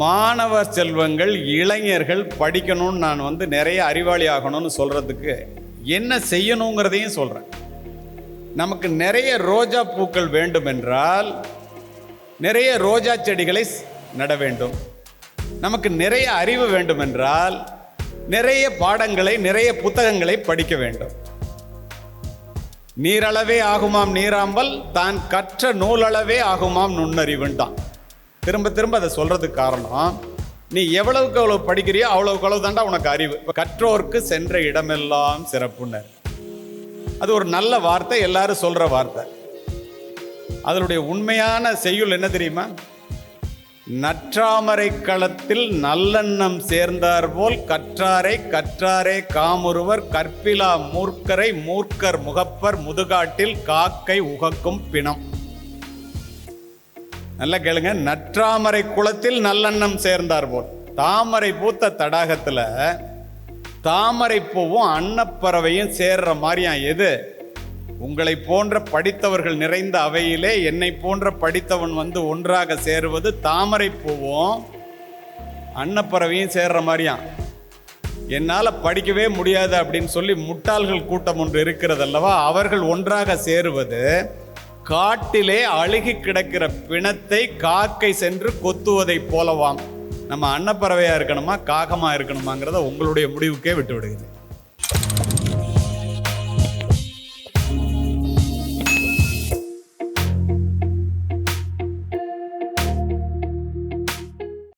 மாணவ செல்வங்கள் இளைஞர்கள் படிக்கணும்னு நான் வந்து நிறைய அறிவாளி ஆகணும்னு சொல்கிறதுக்கு என்ன செய்யணுங்கிறதையும் சொல்கிறேன் நமக்கு நிறைய ரோஜா பூக்கள் வேண்டும் என்றால் நிறைய ரோஜா செடிகளை நட வேண்டும். நமக்கு நிறைய அறிவு வேண்டும் என்றால் நிறைய பாடங்களை நிறைய புத்தகங்களை படிக்க வேண்டும். நீரளவே ஆகுமாம் நீராம்பல் தான் கற்ற நூலளவே ஆகுமாம் நுண்ணறிவுண்டான் திரும்ப திரும்ப அதை சொல்கிறதுக்கு காரணம் நீ எவ்வளவுக்கு அவ்வளோ படிக்கிறியோ அவ்வளவுக்கு அவ்வளோ தாண்டா உனக்கு அறிவு. இப்போ கற்றோர்க்கு சென்ற இடமெல்லாம் சிறப்புன்னு அது ஒரு நல்ல வார்த்தை எல்லாரும் சொல்கிற வார்த்தை. அதனுடைய உண்மையான செய்யுள் என்ன தெரியுமா? நற்றாமரை களத்தில் நல்லெண்ணம் சேர்ந்தார் போல் கற்றாரை கற்றாரே காமுருவர் கற்பிலா மூர்க்கரை மூர்க்கர் முகப்பர் முதுகாட்டில் காக்கை உகக்கும் பிணம். நல்லா கேளுங்க. நற்றாமரை குளத்தில் நல்லெண்ணம் சேர்ந்தார் போல். தாமரை பூத்த தடாகத்தில் தாமரை பூவும் அன்னப்பறவையும் சேர்ற மாதிரியா எது? உங்களை போன்ற படித்தவர்கள் நிறைந்த அவையிலே என்னை போன்ற படித்தவன் வந்து ஒன்றாக சேருவது தாமரை பூவும் அன்னப்பறவையும் சேர்ற மாதிரியா? என்னால் படிக்கவே முடியாது அப்படின்னு சொல்லி முட்டாள்கள் கூட்டம் ஒன்று இருக்கிறது அல்லவா? அவர்கள் ஒன்றாக சேருவது காட்டிலே அழுகி கிடக்கிற பிணத்தை காக்கை சென்று கொத்துவதைப் போலவாம். நம்ம அன்னப்பறவையாக இருக்கணுமா காகமாக இருக்கணுமாங்கிறத உங்களுடைய முடிவுக்கே விட்டு விடுகிறேன்